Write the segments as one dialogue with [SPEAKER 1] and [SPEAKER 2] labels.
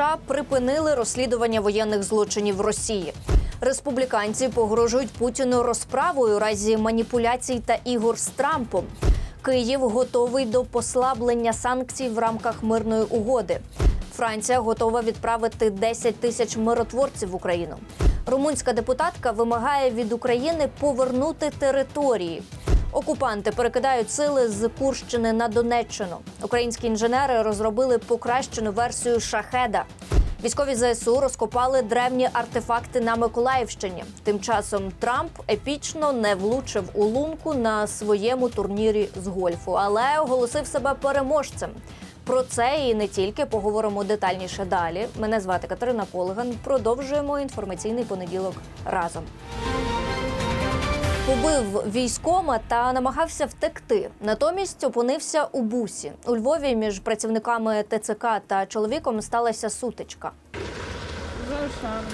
[SPEAKER 1] США припинили розслідування воєнних злочинів Росії. Республіканці погрожують Путіну розправою у разі маніпуляцій та ігор з Трампом. Київ готовий до послаблення санкцій в рамках мирної угоди. Франція готова відправити 10 тисяч миротворців в Україну. Румунська депутатка вимагає від України повернути території. Окупанти перекидають сили з Курщини на Донеччину. Українські інженери розробили покращену версію шахеда. Військові ЗСУ розкопали древні артефакти на Миколаївщині. Тим часом Трамп епічно не влучив у лунку на своєму турнірі з гольфу, але оголосив себе переможцем. Про це і не тільки поговоримо детальніше далі. Мене звати Катерина Колеган. Продовжуємо інформаційний понеділок разом. Побив військома та намагався втекти. Натомість опинився у бусі. У Львові між працівниками ТЦК та чоловіком сталася сутичка.
[SPEAKER 2] За шаром.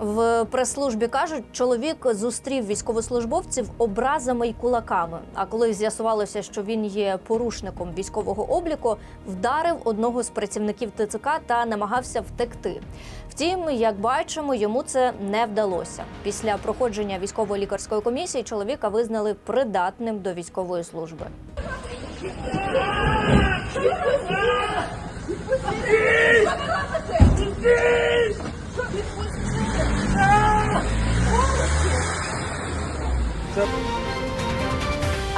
[SPEAKER 1] В прес-службі кажуть, чоловік зустрів військовослужбовців образами й кулаками. А коли з'ясувалося, що він є порушником військового обліку, вдарив одного з працівників ТЦК та намагався втекти. Втім, як бачимо, йому це не вдалося. Після проходження військово-лікарської комісії чоловіка визнали придатним до військової служби.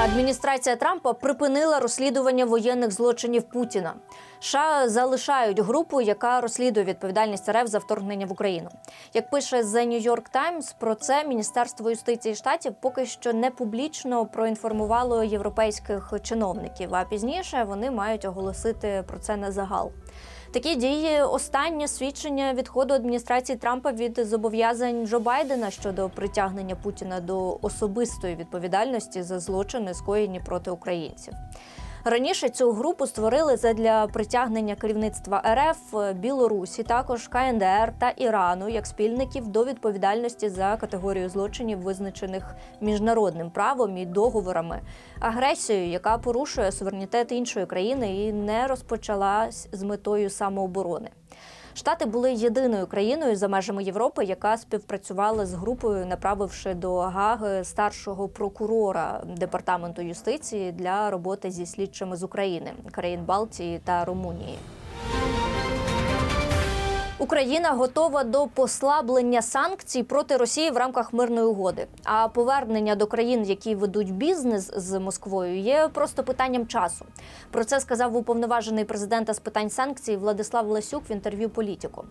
[SPEAKER 1] Адміністрація Трампа припинила розслідування воєнних злочинів Путіна. США залишають групу, яка розслідує відповідальність РФ за вторгнення в Україну. Як пише The New York Times, про це Міністерство юстиції штатів поки що не публічно проінформувало європейських чиновників. А пізніше вони мають оголосити про це на загал. Такі дії останнє свідчення відходу адміністрації Трампа від зобов'язань Джо Байдена щодо притягнення Путіна до особистої відповідальності за злочини, скоєні проти українців. Раніше цю групу створили задля притягнення керівництва РФ, Білорусі, також КНДР та Ірану як спільників до відповідальності за категорію злочинів, визначених міжнародним правом і договорами, агресією, яка порушує суверенітет іншої країни і не розпочалась з метою самооборони. Штати були єдиною країною за межами Європи, яка співпрацювала з групою, направивши до Гаги старшого прокурора департаменту юстиції для роботи зі слідчими з України, країн Балтії та Румунії. Україна готова до послаблення санкцій проти Росії в рамках мирної угоди. А повернення до країн, які ведуть бізнес з Москвою, є просто питанням часу. Про це сказав уповноважений президента з питань санкцій Владислав Лесюк в інтерв'ю політику.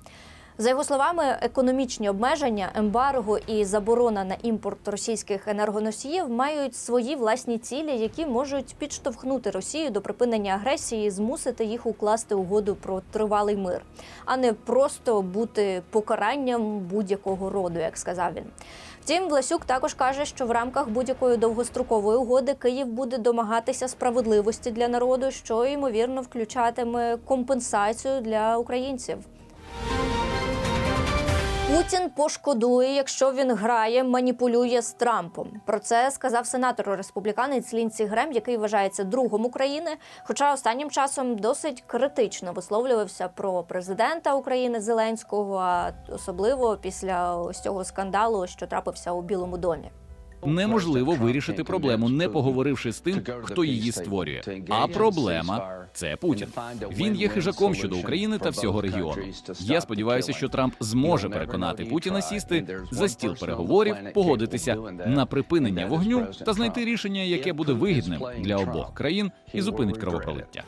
[SPEAKER 1] За його словами, економічні обмеження, ембарго і заборона на імпорт російських енергоносіїв мають свої власні цілі, які можуть підштовхнути Росію до припинення агресії, і змусити їх укласти угоду про тривалий мир, а не просто бути покаранням будь-якого роду, як сказав він. Втім, Власюк також каже, що в рамках будь-якої довгострокової угоди Київ буде домагатися справедливості для народу, що ймовірно включатиме компенсацію для українців. Путін пошкодує, якщо він грає, маніпулює з Трампом. Про це сказав сенатор республіканець Лінсі Грем, який вважається другом України. Хоча останнім часом досить критично висловлювався про президента України Зеленського, а особливо після ось цього скандалу, що трапився у Білому домі.
[SPEAKER 3] Неможливо вирішити проблему, не поговоривши з тим, хто її створює. А проблема це Путін. Він є хижаком щодо України та всього регіону. Я сподіваюся, що Трамп зможе переконати Путіна сісти за стіл переговорів, погодитися на припинення вогню та знайти рішення, яке буде вигідним для обох країн і зупинить кровопролиття.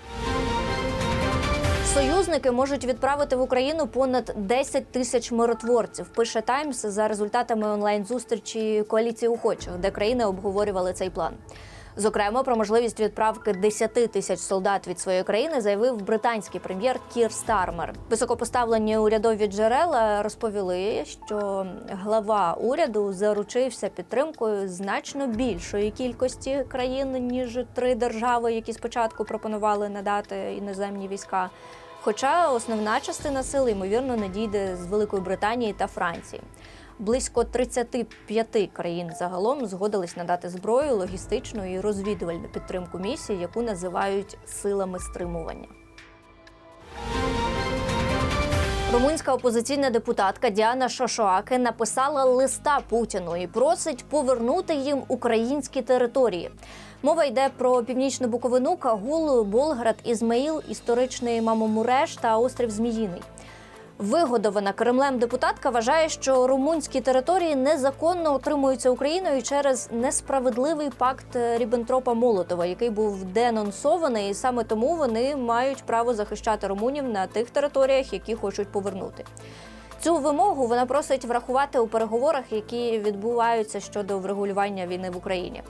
[SPEAKER 1] Союзники можуть відправити в Україну понад 10 тисяч миротворців. Пише Таймс за результатами онлайн-зустрічі коаліції охочих, де країни обговорювали цей план. Зокрема, про можливість відправки 10 тисяч солдат від своєї країни заявив британський прем'єр Кір Стармер. Високопоставлені урядові джерела розповіли, що глава уряду заручився підтримкою значно більшої кількості країн ніж три держави, які спочатку пропонували надати іноземні війська. Хоча основна частина сили, ймовірно, надійде з Великої Британії та Франції. Близько 35 країн загалом згодились надати зброю, логістичну і розвідувальну підтримку місії, яку називають силами стримування. Румунська опозиційна депутатка Діана Шошоаке написала листа Путіну і просить повернути їм українські території. Мова йде про північну Буковину, Кагул, Болград, Ізмаїл, історичний Мамомуреш та острів Зміїний. Вигодована Кремлем депутатка вважає, що румунські території незаконно отримуються Україною через несправедливий пакт Ріббентропа Молотова, який був денонсований, і саме тому вони мають право захищати румунів на тих територіях, які хочуть повернути. Цю вимогу вона просить врахувати у переговорах, які відбуваються щодо врегулювання війни в Україні.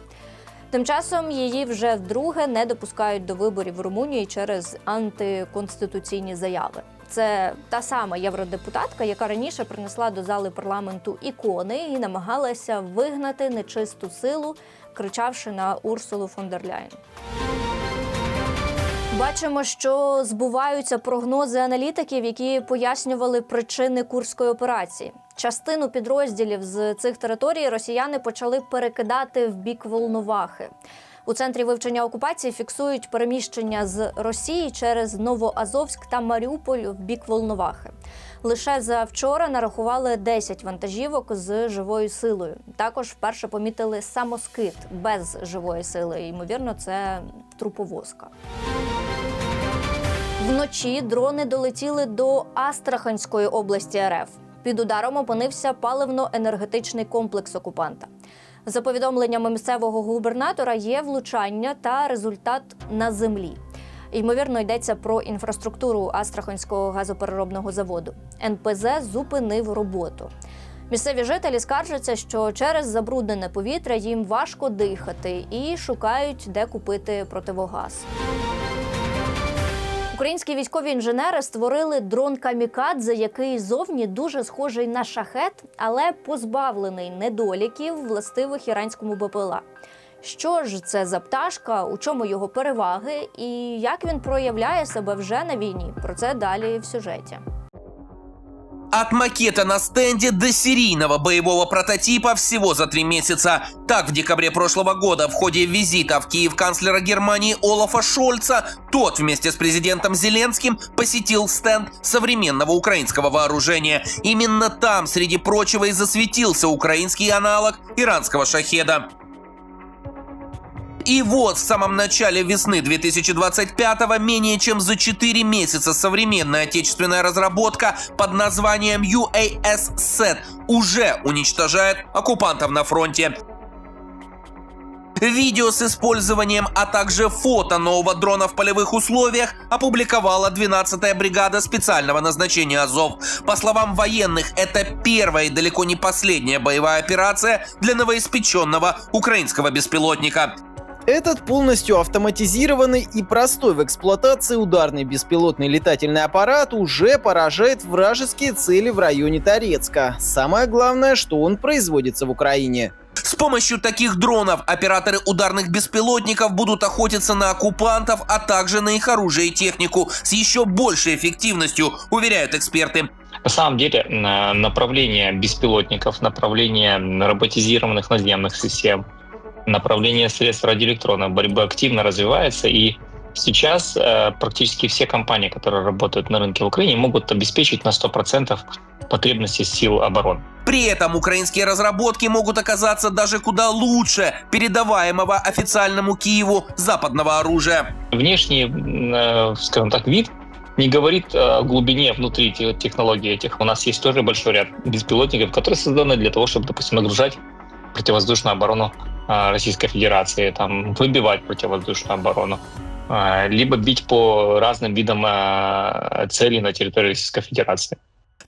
[SPEAKER 1] Тим часом її вже вдруге не допускають до виборів в Румунії через антиконституційні заяви. Це та сама євродепутатка, яка раніше принесла до зали парламенту ікони і намагалася вигнати нечисту силу, кричавши на Урсулу фон дер Ляйн. Бачимо, що збуваються прогнози аналітиків, які пояснювали причини курської операції. Частину підрозділів з цих територій росіяни почали перекидати в бік Волновахи. У центрі вивчення окупації фіксують переміщення з Росії через Новоазовськ та Маріуполь в бік Волновахи. Лише за вчора нарахували 10 вантажівок з живою силою. Також вперше помітили самоскид без живої сили. Ймовірно, це труповозка. Вночі дрони долетіли до Астраханської області РФ. Під ударом опинився паливно-енергетичний комплекс окупанта. За повідомленнями місцевого губернатора, є влучання та результат на землі. Ймовірно, йдеться про інфраструктуру Астраханського газопереробного заводу. НПЗ зупинив роботу. Місцеві жителі скаржаться, що через забруднене повітря їм важко дихати і шукають, де купити противогаз. Українські військові інженери створили дрон камікадзе, який зовні дуже схожий на шахет, але позбавлений недоліків, властивих іранському БПЛА. Що ж це за пташка, у чому його переваги і як він проявляє себе вже на війні? Про це далі в сюжеті.
[SPEAKER 4] От макета на стенде до серийного боевого прототипа всего за три месяца. Так, в декабре прошлого года в ходе визита в Киев канцлера Германии Олафа Шольца, тот вместе с президентом Зеленским посетил стенд современного украинского вооружения. Именно там, среди прочего, и засветился украинский аналог иранского шахеда. И вот в самом начале весны 2025-го, менее чем за 4 месяца, современная отечественная разработка под названием UAS-SET уже уничтожает оккупантов на фронте. Видео с использованием, а также фото нового дрона в полевых условиях опубликовала 12-я бригада специального назначения Азов. По словам военных, это первая и далеко не последняя боевая операция для новоиспеченного украинского беспилотника.
[SPEAKER 5] Этот полностью автоматизированный и простой в эксплуатации ударный беспилотный летательный аппарат уже поражает вражеские цели в районе Торецка. Самое главное, что он производится в Украине.
[SPEAKER 4] С помощью таких дронов операторы ударных беспилотников будут охотиться на оккупантов, а также на их оружие и технику с еще большей эффективностью, уверяют эксперты.
[SPEAKER 6] На самом деле на- направление беспилотников, направление роботизированных наземных систем, направление средств радиоэлектронной борьбы активно развивается, и сейчас э, практически все компании, которые работают на рынке в Украине, могут обеспечить на 100% потребности сил обороны.
[SPEAKER 4] При этом украинские разработки могут оказаться даже куда лучше передаваемого официальному Киеву западного оружия.
[SPEAKER 6] Внешний, э, скажем так, вид не говорит о глубине внутри те- технологий этих. У нас есть тоже большой ряд беспилотников, которые созданы для того, чтобы, допустим, нагружать противовоздушную оборону Российской Федерации, там, выбивать противовоздушную оборону, либо бить по разным видам целей на территории Российской Федерации.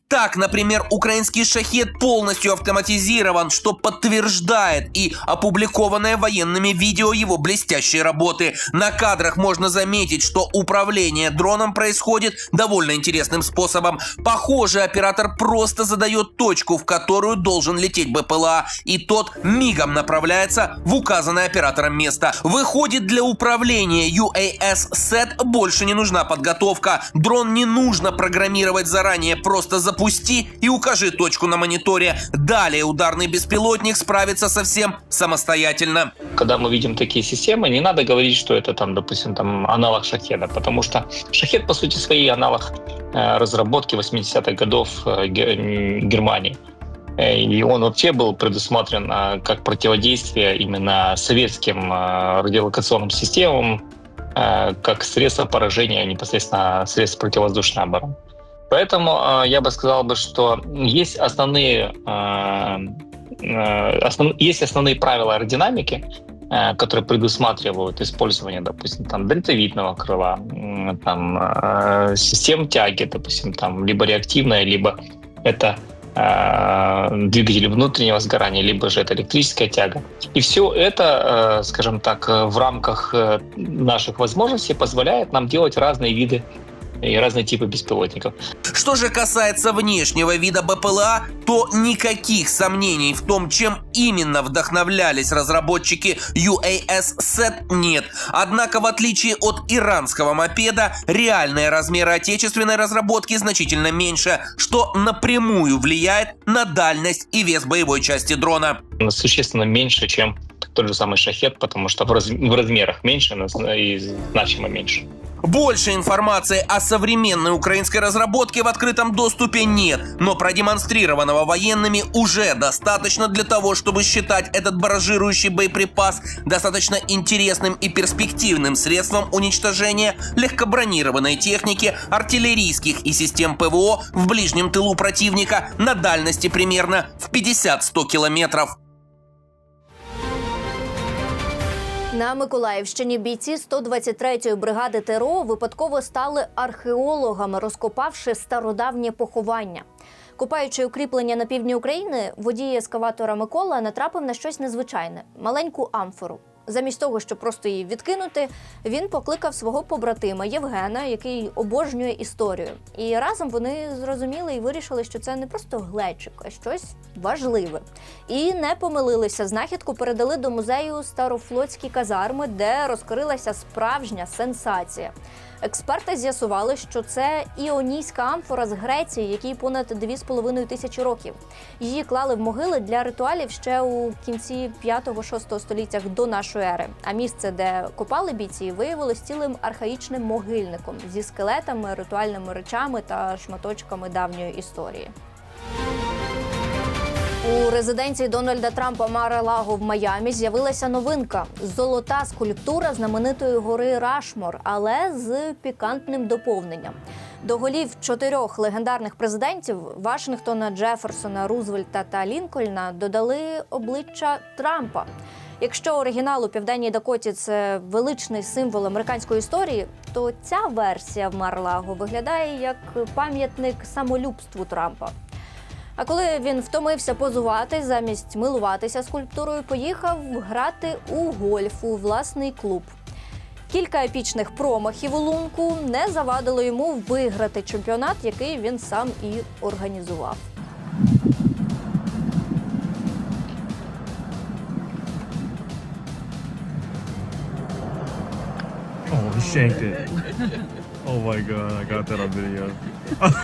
[SPEAKER 4] Так, например, украинский шахет полностью автоматизирован, что подтверждает и опубликованное военными видео его блестящей работы. На кадрах можно заметить, что управление дроном происходит довольно интересным способом. Похоже, оператор просто задает точку, в которую должен лететь БПЛА, и тот мигом направляется в указанное оператором место. Выходит, для управления UAS-SET больше не нужна подготовка. Дрон не нужно программировать заранее, просто запустить запусти и укажи точку на мониторе. Далее ударный беспилотник справится со всем самостоятельно.
[SPEAKER 6] Когда мы видим такие системы, не надо говорить, что это там, допустим, там аналог шахеда, потому что шахед по сути своей аналог э, разработки 80-х годов э, Германии. Э, И он вообще был предусмотрен как противодействие именно советским радиолокационным системам, как средство поражения непосредственно средств противовоздушной обороны. Поэтому э, я бы сказал бы, что есть основные, э, э, основ- есть основные правила аэродинамики, которые предусматривают использование, допустим, там дельтовидного крыла, там систем тяги, допустим, там либо реактивная, либо это двигатель внутреннего сгорания, либо же это электрическая тяга. И все это, скажем так, в рамках э, наших возможностей позволяет нам делать разные виды и разные типы беспилотников.
[SPEAKER 4] Что же касается внешнего вида БПЛА, то никаких сомнений в том, чем именно вдохновлялись разработчики UAS-SET нет. Однако, в отличие от иранского мопеда, реальные размеры отечественной разработки значительно меньше, что напрямую влияет на дальность и вес боевой части дрона.
[SPEAKER 6] Существенно меньше, чем тот же самый шахет, потому что в, раз- в размерах меньше и значимо меньше.
[SPEAKER 4] Больше информации о современной украинской разработке в открытом доступе нет, но продемонстрированного военными уже достаточно для того, чтобы считать этот баражирующий боеприпас достаточно интересным и перспективным средством уничтожения легкобронированной техники, артиллерийских и систем ПВО в ближнем тылу противника на дальности примерно в 50-100 километров.
[SPEAKER 1] На Миколаївщині бійці 123-ї бригади ТРО випадково стали археологами, розкопавши стародавнє поховання. Копаючи укріплення на півдні України, водій ескаватора Микола натрапив на щось незвичайне маленьку амфору. Замість того, щоб просто її відкинути, він покликав свого побратима Євгена, який обожнює історію. І разом вони зрозуміли і вирішили, що це не просто глечик, а щось важливе. І не помилилися. Знахідку передали до музею Старофлотські казарми, де розкрилася справжня сенсація. Експерти з'ясували, що це іонійська амфора з Греції, якій понад 2,5 тисячі років. Її клали в могили для ритуалів ще у кінці 5-6 століттях до нашої ери. А місце, де копали бійці, виявилось цілим архаїчним могильником зі скелетами, ритуальними речами та шматочками давньої історії. У резиденції Дональда Трампа Мар-а-Лаго в Майамі з'явилася новинка золота скульптура знаменитої гори Рашмор, але з пікантним доповненням. До голів чотирьох легендарних президентів Вашингтона, Джеферсона, Рузвельта та Лінкольна додали обличчя Трампа. Якщо оригінал у південній Дакоті це величний символ американської історії, то ця версія в Мар-Лаго виглядає як пам'ятник самолюбству Трампа. А коли він втомився позувати, замість милуватися скульптурою, поїхав грати у гольф у власний клуб. Кілька епічних промахів у лунку не завадило йому виграти чемпіонат, який він сам і організував.
[SPEAKER 7] Oh. Oh my.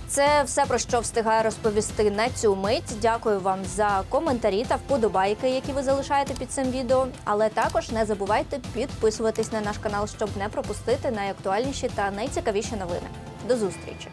[SPEAKER 1] Це все про що встигаю розповісти на цю мить. Дякую вам за коментарі та вподобайки, які ви залишаєте під цим відео. Але також не забувайте підписуватись на наш канал, щоб не пропустити найактуальніші та найцікавіші новини. До зустрічі!